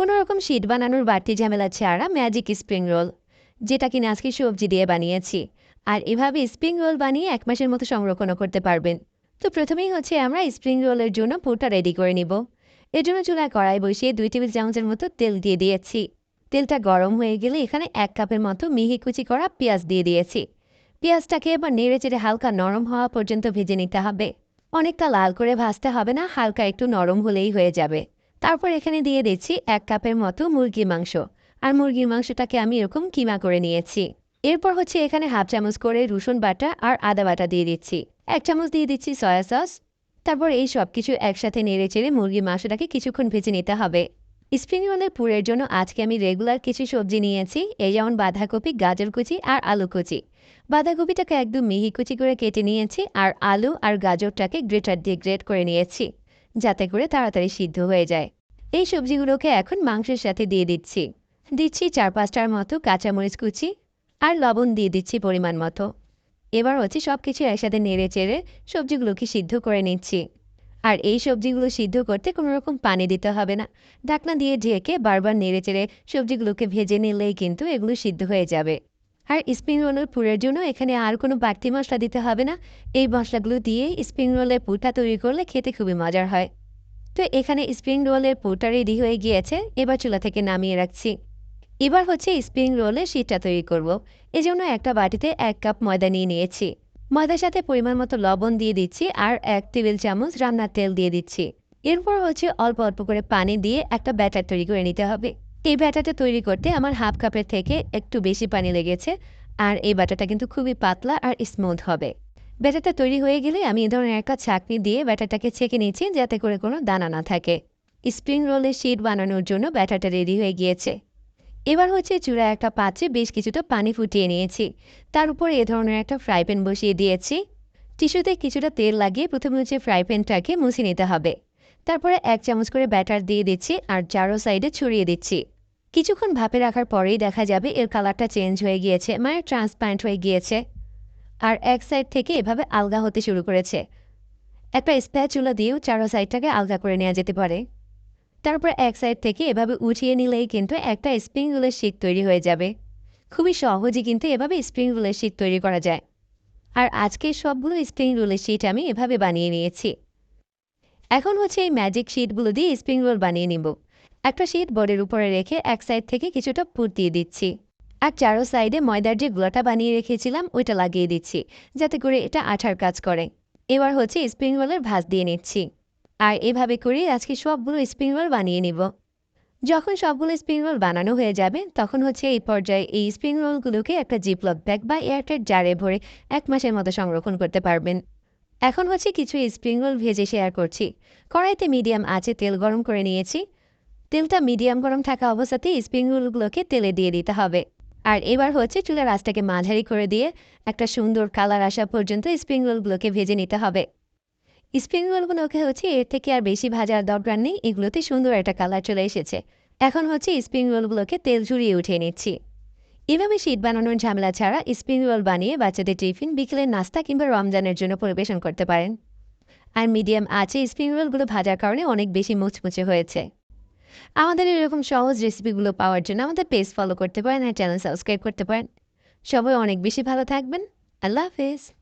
কোনো রকম বানানোর বাড়তি ঝামেলা ছাড়া ম্যাজিক স্প্রিং রোল যেটা কিনা আজকে সবজি দিয়ে বানিয়েছি। আর এভাবে স্প্রিং রোল বানিয়ে এক মাসের মতো সংরক্ষণও করতে পারবেন। তো প্রথমেই হচ্ছে আমরা স্প্রিং রোলের জন্য পুরটা রেডি করে নিব। এর জন্য চুলায় কড়াই বসিয়ে দুই টেবিল চামচের মতো তেল দিয়ে দিয়েছি। তেলটা গরম হয়ে গেলে এখানে এক কাপের মতো মিহি কুচি করা পেঁয়াজ দিয়ে দিয়েছি। পেঁয়াজটাকে এবার নেড়ে চেড়ে হালকা নরম হওয়া পর্যন্ত ভেজে নিতে হবে। অনেকটা লাল করে ভাজতে হবে না, হালকা একটু নরম হলেই হয়ে যাবে। তারপর এখানে দিয়ে দিচ্ছি এক কাপের মতো মুরগির মাংস। আর মুরগির মাংসটাকে আমি এরকম কিমা করে নিয়েছি। এরপর হচ্ছে এখানে হাফ চামচ করে রসুন বাটা আর আদা বাটা দিয়ে দিচ্ছি। এক চামচ দিয়ে দিচ্ছি সয়া সস। তারপর এই সব কিছু একসাথে নেড়ে চেড়ে মুরগির মাংসটাকে কিছুক্ষণ ভেজে নিতে হবে। স্প্রিং রোলের পুরের জন্য আজকে আমি রেগুলার কিছু সবজি নিয়েছি। এই যেমন বাঁধাকপি, গাজর কুচি আর আলু কুচি। বাঁধাকপিটাকে একদম মিহি কুচি করে কেটে নিয়েছি আর আলু আর গাজরটাকে গ্রেটার দিয়ে গ্রেট করে নিয়েছি। যাতে করে তাড়াতাড়ি সিদ্ধ হয়ে যায়। এই সবজিগুলোকে এখন মাংসের সাথে দিয়ে দিচ্ছি। দিচ্ছি চার পাঁচটার মতো কাঁচামরিচ কুচি আর লবণ দিয়ে দিচ্ছি পরিমাণ মতো। এবার হচ্ছে সব কিছু একসাথে নেড়ে চেড়ে সবজিগুলোকে সিদ্ধ করে নিচ্ছি। আর এই সবজিগুলো সিদ্ধ করতে কোনো রকম পানি দিতে হবে না। ঢাকনা দিয়ে ঢেকে বারবার নেড়ে চেড়ে সবজিগুলোকে ভেজে নিলেই কিন্তু এগুলো সিদ্ধ হয়ে যাবে। আর স্প্রিং রোলের পুরের জন্য এখানে আর কোনো বাড়তি মশলা দিতে হবে না। এই মশলাগুলো দিয়ে স্প্রিং রোলের পুরটা তৈরি করলে খেতে খুবই মজার হয়। তো এখানে স্প্রিং রোলের পুরটা রেডি হয়ে গিয়েছে, এবার চুলা থেকে নামিয়ে রাখছি। এবার হচ্ছে স্প্রিং রোলের শীতটা তৈরি করব। এজন্য একটা বাটিতে এক কাপ ময়দা নিয়ে নিয়েছি। ময়দার সাথে পরিমাণ মতো লবণ দিয়ে দিচ্ছি আর এক টেবিল চামচ রান্নার তেল দিয়ে দিচ্ছি। এরপর হচ্ছে অল্প অল্প করে পানি দিয়ে একটা ব্যাটার তৈরি করে নিতে হবে। এই ব্যাটাটা তৈরি করতে আমার হাফ কাপের থেকে একটু বেশি পানি লেগেছে, আর এই ব্যাটাটা কিন্তু খুবই পাতলা আর স্মুথ হবে। ব্যাটাটা তৈরি হয়ে গেলে আমি এ ধরনের একটা ছাঁকনি দিয়ে ব্যাটাটাকে ছেঁকে নিচ্ছি যাতে করে কোনো দানা না থাকে। স্প্রিং রোলের শিট বানানোর জন্য ব্যাটাটা রেডি হয়ে গিয়েছে। এবার হচ্ছে চূড়ায় একটা পাত্রে বেশ কিছুটা পানি ফুটিয়ে নিয়েছি। তার উপর এ ধরনের একটা ফ্রাই প্যান বসিয়ে দিয়েছি। টিস্যুতে কিছুটা তেল লাগিয়ে প্রথমে হচ্ছে ফ্রাই প্যানটাকে মুছে নিতে হবে। তারপরে এক চামচ করে ব্যাটার দিয়ে দিচ্ছি আর চারো সাইডে ছড়িয়ে দিচ্ছি। কিছুক্ষণ ভাপে রাখার পরেই দেখা যাবে এর কালারটা চেঞ্জ হয়ে গিয়েছে মানে ট্রান্সপারেন্ট হয়ে গিয়েছে। আর এক সাইড থেকে এভাবে আলগা হতে শুরু করেছে। একটা স্প্যাচুলা দিয়েও চারো সাইডটাকে আলগা করে নেওয়া যেতে পারে। তারপর এক সাইড থেকে এভাবে উঠিয়ে নিলেই কিন্তু একটা স্প্রিং রোলের শীত তৈরি হয়ে যাবে। খুবই সহজে কিন্তু এভাবে স্প্রিং রোলের শীত তৈরি করা যায়। আর আজকে সবগুলো স্প্রিং রোলের শীট আমি এভাবে বানিয়ে নিয়েছি। এখন হচ্ছে এই ম্যাজিক শিটগুলো দিয়ে স্প্রিং রোল বানিয়ে নিব। একটা শিট বোর্ডের উপরে রেখে এক সাইড থেকে কিছুটা পুর দিয়ে দিচ্ছি। আর চারো সাইডে ময়দার যে গুলাটা বানিয়ে রেখেছিলাম, ওইটা লাগিয়ে দিচ্ছি, যাতে করে এটা আঠার কাজ করে। এবার হচ্ছে স্প্রিং রোলের ভাজ দিয়ে নিচ্ছি। আর এভাবে করে আজকে সবগুলো স্প্রিং রোল বানিয়ে নিব। যখন সবগুলো স্প্রিং রোল বানানো হয়ে যাবে, তখন হচ্ছে এই পর্যায়ে এই স্প্রিং রোলগুলোকে একটা জিপলক ব্যাগ বা এয়ারটেড জারে ভরে এক মাসের মতো সংরক্ষণ করতে পারবেন। এখন হচ্ছে কিছু স্প্রিং রোল ভেজে শেয়ার করছি। কড়াইতে মিডিয়াম আছে তেল গরম করে নিয়েছি। তেলটা মিডিয়াম গরম থাকা অবস্থাতেই স্প্রিং রোলগুলোকে তেলে দিয়ে দিতে হবে। আর এবার হচ্ছে চুলার আঁচটাকে মাঝারি করে দিয়ে একটা সুন্দর কালার আসা পর্যন্ত স্প্রিং রোলগুলোকে ভেজে নিতে হবে। স্প্রিং রোলগুলোকে হচ্ছে এর থেকে আর বেশি ভাজার দরকার নেই, এগুলোতে সুন্দর একটা কালার চলে এসেছে। এখন হচ্ছে স্প্রিং রোলগুলোকে তেল ঝুরিয়ে উঠিয়ে নিচ্ছি। এভাবে শীত বানানোর ঝামেলা ছাড়া স্প্রিং রোল বানিয়ে বাচ্চাদের টিফিন, বিকেলের নাস্তা কিংবা রমজানের জন্য পরিবেশন করতে পারেন। আর মিডিয়াম আছে স্প্রিং রোলগুলো ভাজার কারণে অনেক বেশি মুচমুচে হয়েছে। আমাদের এরকম সহজ রেসিপিগুলো পাওয়ার জন্য আমাদের পেজ ফলো করতে পারেন আর চ্যানেল সাবস্ক্রাইব করতে পারেন। সবাই অনেক বেশি ভালো থাকবেন। আল্লাহ হাফেজ।